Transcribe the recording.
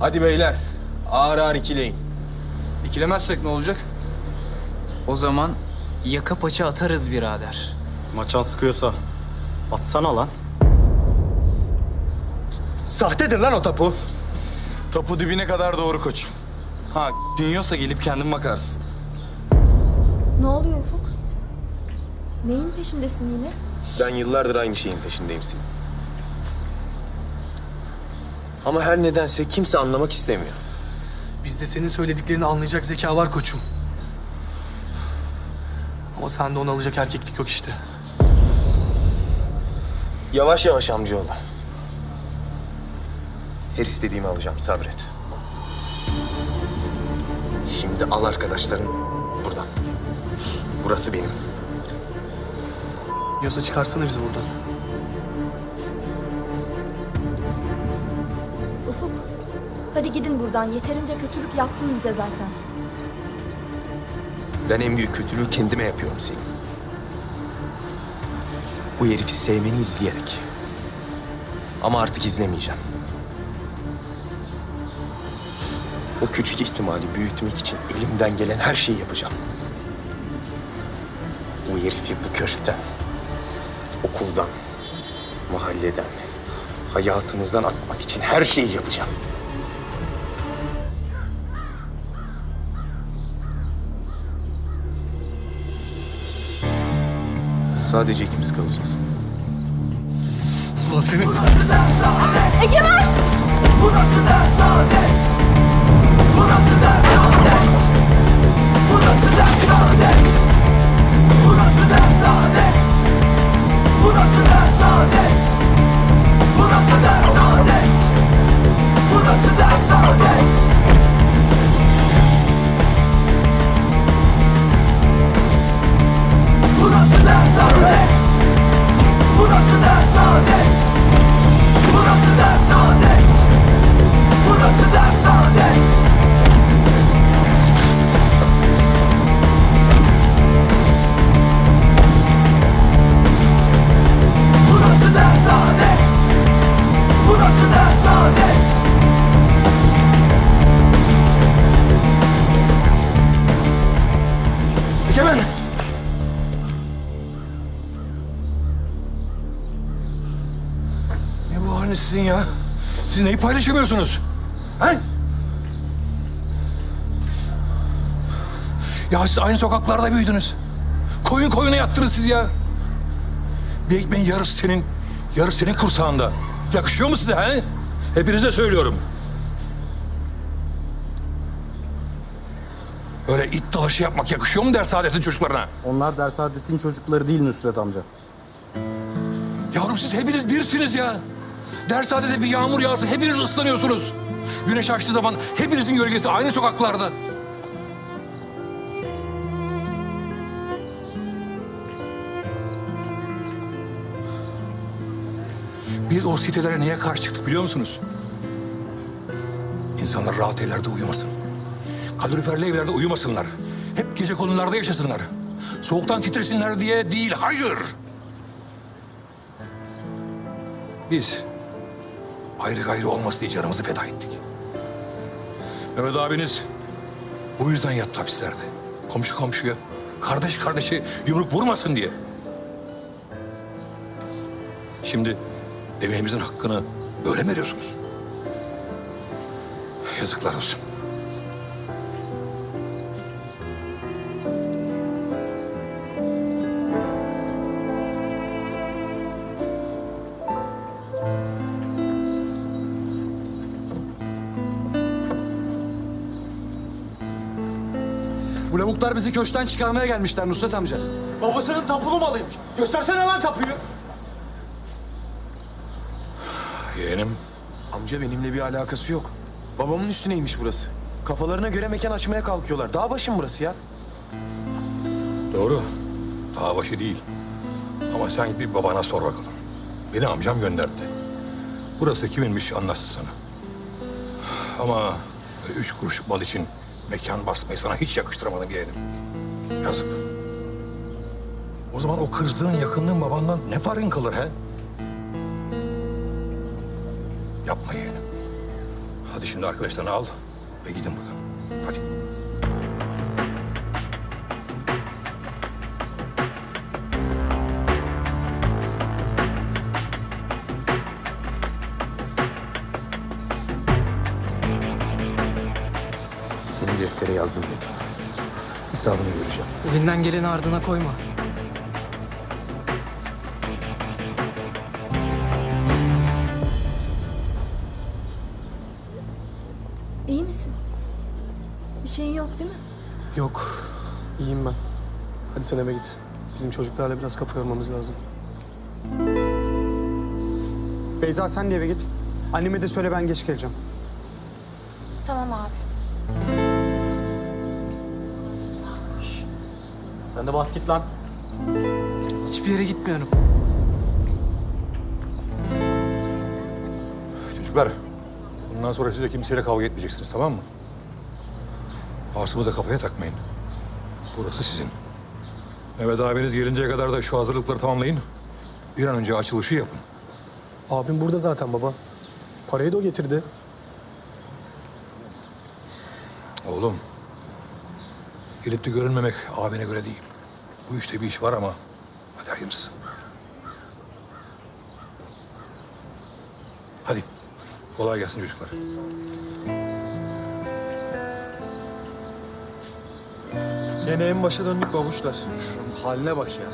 Hadi beyler. Ağır ağır ikileyin. İkilemezsek ne olacak? O zaman yaka paça atarız birader. Maçan sıkıyorsa atsana lan. Sahtedir lan o tapu. Topu dibine kadar doğru koçum. Ha yiyorsa gelip kendin bakarsın. Ne oluyor Ufuk? Neyin peşindesin yine? Ben yıllardır aynı şeyin peşindeyim senin. Ama her nedense kimse anlamak istemiyor. Bizde senin söylediklerini anlayacak zeka var koçum. Ama sende onu alacak erkeklik yok işte. Yavaş yavaş amcaoğlu. Her istediğimi alacağım sabret. Şimdi al arkadaşların buradan. Burası benim. Yosa çıkarsana bizi buradan. Hadi gidin buradan. Yeterince kötülük yaptın bize zaten. Ben en büyük kötülüğü kendime yapıyorum Selim. Bu herifi sevmeni izleyerek. Ama artık izlemeyeceğim. O küçük ihtimali büyütmek için elimden gelen her şeyi yapacağım. Bu herifi bu köşkten, okuldan, mahalleden, hayatınızdan atmak için her şeyi yapacağım. Sadece ikimiz kalacağız. Ulan senin... Egemen! Egemen! Ne sizin ya? Siz neyi paylaşamıyorsunuz? He? Ya siz aynı sokaklarda büyüdünüz. Koyun koyuna yattınız siz ya. Bir ekmeğin yarısı senin, yarısı senin kursağında. Yakışıyor mu size he? Hepinize söylüyorum. Öyle it dalaşı yapmak yakışıyor mu ders saadetin çocuklarına? Onlar ders adetin çocukları değil Nusret amca. Yavrum siz hepiniz birsiniz ya. Dershanede bir yağmur yağsa hepiniz ıslanıyorsunuz. Güneş açtığı zaman hepinizin gölgesi aynı sokaklarda. Biz o sitelere niye karşı çıktık biliyor musunuz? İnsanlar rahat evlerde uyumasın. Kaloriferli evlerde uyumasınlar. Hep gece konularda yaşasınlar. Soğuktan titresinler diye değil, hayır. Biz ayrı gayrı olması diye canımızı feda ettik. Mehmet abiniz bu yüzden yattı hapislerde. Komşu komşuya, kardeş kardeşe yumruk vurmasın diye. Şimdi emeğimizin hakkını böyle mi veriyorsunuz? Yazıklar olsun. Lavuklar bizi köşkten çıkarmaya gelmişler Nusret amca. Babasının tapulu malıymış. Göstersene lan tapuyu. Yeğenim Amca benimle bir alakası yok. Babamın üstüneymiş burası. Kafalarına göre mekan açmaya kalkıyorlar. Dağ başım burası ya. Doğru. Dağ başı değil. Ama sen git bir babana sor bakalım. Beni amcam gönderdi. Burası kiminmiş anlatsın sana. Ama üç kuruşluk mal için mekan basmayı sana hiç yakıştıramadım yeğenim. Yazık. O zaman o kızdığın yakınlığın babandan ne farkın kalır he? Yapma yeğenim. Hadi şimdi arkadaşlarını al ve gidin buradan. Hadi. Seni deftere yazdım Metin. Hesabını göreceğim. Elinden geleni ardına koyma. İyi misin? Bir şeyin yok değil mi? Yok. iyiyim ben. Hadi sen eve git. Bizim çocuklarla biraz kafa yormamız lazım. Beyza sen de eve git. Anneme de söyle ben geç geleceğim. Tamam abi. Sen de bas git lan. Hiçbir yere gitmiyorum. Çocuklar, bundan sonra siz de kimseyle kavga etmeyeceksiniz tamam mı? Asım'ı da kafaya takmayın. Burası sizin. Mehmet abiniz gelinceye kadar da şu hazırlıkları tamamlayın. Bir an önce açılışı yapın. Abim burada zaten baba. Parayı da o getirdi. Oğlum, gelip de görünmemek abine göre değil. Bu işte bir iş var ama hadi hayırlısı. Hadi, kolay gelsin çocuklar. Gene en başa döndük babuşlar. Şunun haline bak ya.